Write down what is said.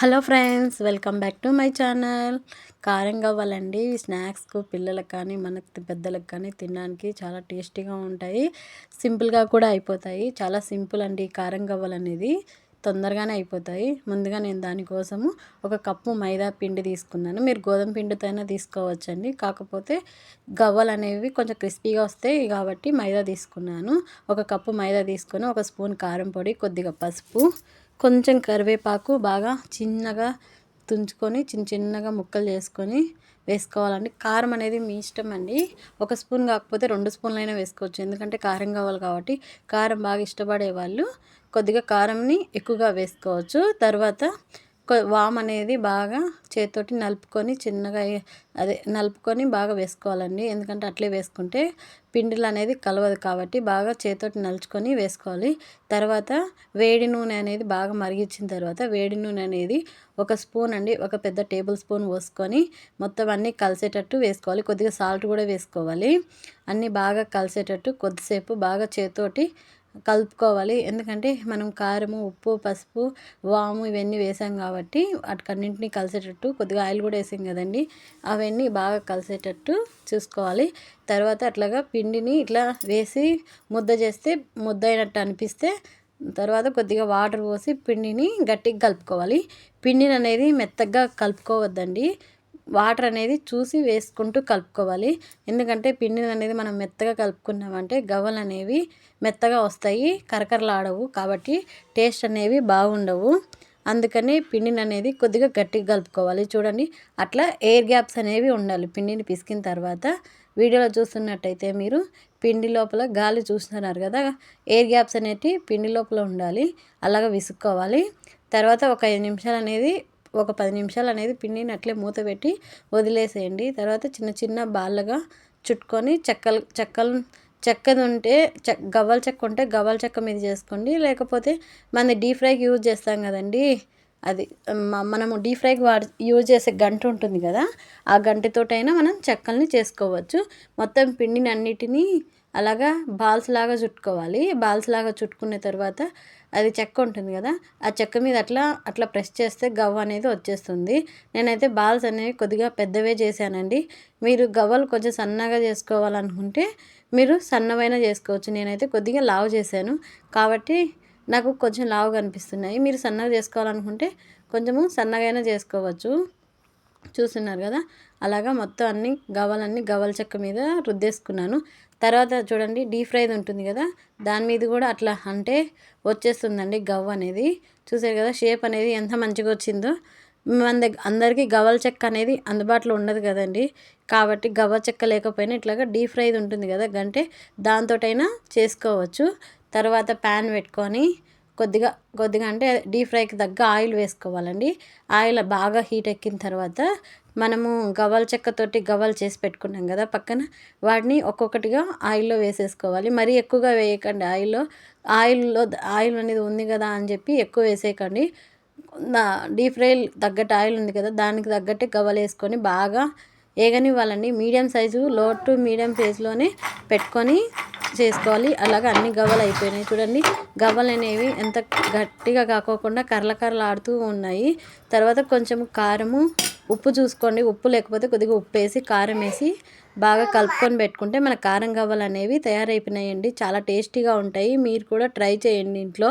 Hello friends welcome back to my channel. కారం వాళ్ళండి స్నాక్స్కు పిల్లలకు కానీ మనకు పెద్దలకు కానీ తినడానికి చాలా టేస్టీగా ఉంటాయి. సింపుల్గా కూడా అయిపోతాయి. చాలా సింపుల్ అండి కారం గవ్వలు అనేది. తొందరగానే అయిపోతాయి. ముందుగా నేను దానికోసము ఒక కప్పు మైదా పిండి తీసుకున్నాను. మీరు గోధుమ పిండితో అయినా తీసుకోవచ్చండి. కాకపోతే గవ్వలు అనేవి కొంచెం క్రిస్పీగా వస్తాయి కాబట్టి మైదా తీసుకున్నాను. ఒక కప్పు మైదా తీసుకొని ఒక స్పూన్ కారం పొడి కొద్దిగా పసుపు కొంచెం కరివేపాకు బాగా చిన్నగా తుంచుకొని చిన్న చిన్నగా ముక్కలు చేసుకొని వేసుకోవాలండి. కారం అనేది మీ ఇష్టం అండి. ఒక స్పూన్ కాకపోతే రెండు స్పూన్లైనా వేసుకోవచ్చు. ఎందుకంటే కారం కావాలి కాబట్టి కారం బాగా ఇష్టపడే వాళ్ళు కొద్దిగా కారంని ఎక్కువగా వేసుకోవచ్చు. తర్వాత వామ్ అనేది బాగా చేతితోటి నలుపుకొని చిన్నగా అదే నలుపుకొని బాగా వేసుకోవాలండి. ఎందుకంటే అట్లే వేసుకుంటే పిండిలు అనేది కలవదు కాబట్టి బాగా చేతితోటి నలుచుకొని వేసుకోవాలి. తర్వాత వేడి నూనె అనేది బాగా మరిగించిన తర్వాత వేడి నూనె అనేది ఒక స్పూన్ అండి ఒక పెద్ద టేబుల్ స్పూన్ పోసుకొని మొత్తం అన్నీ కలిసేటట్టు వేసుకోవాలి. కొద్దిగా సాల్ట్ కూడా వేసుకోవాలి. అన్నీ బాగా కలిసేటట్టు కొద్దిసేపు బాగా చేతితోటి కలుపుకోవాలి. ఎందుకంటే మనం కారము ఉప్పు పసుపు వాము ఇవన్నీ వేసాం కాబట్టి వాటికన్నింటినీ కలిసేటట్టు కొద్దిగా ఆయిల్ కూడా వేసాం కదండి. అవన్నీ బాగా కలిసేటట్టు చూసుకోవాలి. తర్వాత అట్లాగా పిండిని ఇట్లా వేసి ముద్ద చేస్తే ముద్ద అయినట్టు అనిపిస్తే తర్వాత కొద్దిగా వాటర్ పోసి పిండిని గట్టిగా కలుపుకోవాలి. పిండిని అనేది మెత్తగా కలుపుకోవద్దండి. వాటర్ అనేది చూసి వేసుకుంటూ కలుపుకోవాలి. ఎందుకంటే పిండి అనేది మనం మెత్తగా కలుపుకున్నామంటే గవ్వలు అనేవి మెత్తగా వస్తాయి కరకరలాడవు కాబట్టి టేస్ట్ అనేవి బాగుండవు. అందుకని పిండిని అనేది కొద్దిగా గట్టిగా కలుపుకోవాలి. చూడండి అట్లా ఎయిర్ గ్యాప్స్ అనేవి ఉండాలి పిండిని పిసికిన తర్వాత. వీడియోలో చూస్తున్నట్టయితే మీరు పిండి లోపల గాలి చూస్తున్నారు కదా ఎయిర్ గ్యాప్స్ అనేవి పిండి లోపల ఉండాలి. అలాగ విసుక్కోవాలి. తర్వాత ఒక ఐదు నిమిషాలు అనేది ఒక పది నిమిషాలు అనేది పిండిని అట్లే మూత పెట్టి వదిలేసేయండి. తర్వాత చిన్న చిన్న బాళ్ళగా చుట్టుకొని చెక్కలు చెక్కలు చెక్కది ఉంటే చెక్ గవ్వల చెక్క ఉంటే గవ్వల చెక్క మీద చేసుకోండి. లేకపోతే మన డీప్ ఫ్రైకి యూజ్ చేస్తాం కదండి. అది మనము డీప్ ఫ్రైకి వాడి యూజ్ చేసే గంట ఉంటుంది కదా ఆ గంటతోటైనా మనం చెక్కల్ని చేసుకోవచ్చు. మొత్తం పిండిని అన్నిటినీ అలాగా బాల్స్ లాగా చుట్టుకోవాలి. బాల్స్ లాగా చుట్టుకున్న తర్వాత అది చెక్క ఉంటుంది కదా ఆ చెక్క మీద అట్లా అట్లా ప్రెస్ చేస్తే గవ్వ అనేది వచ్చేస్తుంది. నేనైతే బాల్స్ అనేవి కొద్దిగా పెద్దవే చేశానండి. మీరు గవ్వలు కొంచెం సన్నగా చేసుకోవాలనుకుంటే మీరు సన్నమైన చేసుకోవచ్చు. నేనైతే కొద్దిగా లావు చేశాను. కాబట్టి నాకు కొంచెం లావు కనిపిస్తున్నాయి మీరు సన్నగా చేసుకోవాలనుకుంటే కొంచెము సన్నగైనా చేసుకోవచ్చు. చూస్తున్నారు కదా? అలాగా మొత్తం అన్ని గవ్వలన్నీ గవ్వల చెక్క మీద రుద్దేసుకున్నాను. తర్వాత చూడండి డీప్ ఫ్రైది ఉంటుంది కదా? దాని మీద కూడా అట్లా అంటే వచ్చేస్తుందండి గవ్వ అనేది. చూసారు కదా షేప్ అనేది ఎంత మంచిగా వచ్చిందో. మన దగ్గర అందరికీ గవ్వల చెక్క అనేది అందుబాటులో ఉండదు కదండి. కాబట్టి గవ్వ చెక్క లేకపోయినా ఇట్లాగా డీప్ ఫ్రైది ఉంటుంది కదా? గంటే దాంతోటైనా చేసుకోవచ్చు. తర్వాత ప్యాన్ పెట్టుకొని కొద్దిగా కొద్దిగా అంటే డీప్ ఫ్రైకి తగ్గ ఆయిల్ వేసుకోవాలండి. ఆయిల్ బాగా హీట్ ఎక్కిన తర్వాత మనము గవ్వల చెక్కతోటి గవ్వలు చేసి పెట్టుకున్నాం కదా పక్కన వాటిని ఒక్కొక్కటిగా ఆయిల్లో వేసేసుకోవాలి. మరీ ఎక్కువగా వేయకండి ఆయిల్లో. ఆయిల్లో ఆయిల్ అనేది ఉంది కదా అని చెప్పి ఎక్కువ వేసేయకండి. డీప్ ఫ్రై తగ్గట్టు ఆయిల్ ఉంది కదా దానికి తగ్గట్టే గవ్వలు వేసుకొని బాగా ఏగనివ్వాలండి. మీడియం సైజు లో టు మీడియం సైజులోనే పెట్టుకొని చేసుకోవాలి. అలాగే అన్ని గవ్వలు అయిపోయినాయి. చూడండి గవ్వలు అనేవి ఎంత గట్టిగా కాకోకుండా కర్ల కర్రలు ఆడుతూ ఉన్నాయి. తర్వాత కొంచెం కారము ఉప్పు చూసుకోండి. ఉప్పు లేకపోతే కొద్దిగా ఉప్పు వేసి కారం వేసి బాగా కలుపుకొని పెట్టుకుంటే మన కారం గవ్వలు అనేవి తయారైపోయినాయండి. చాలా టేస్టీగా ఉంటాయి. మీరు కూడా ట్రై చేయండి ఇంట్లో.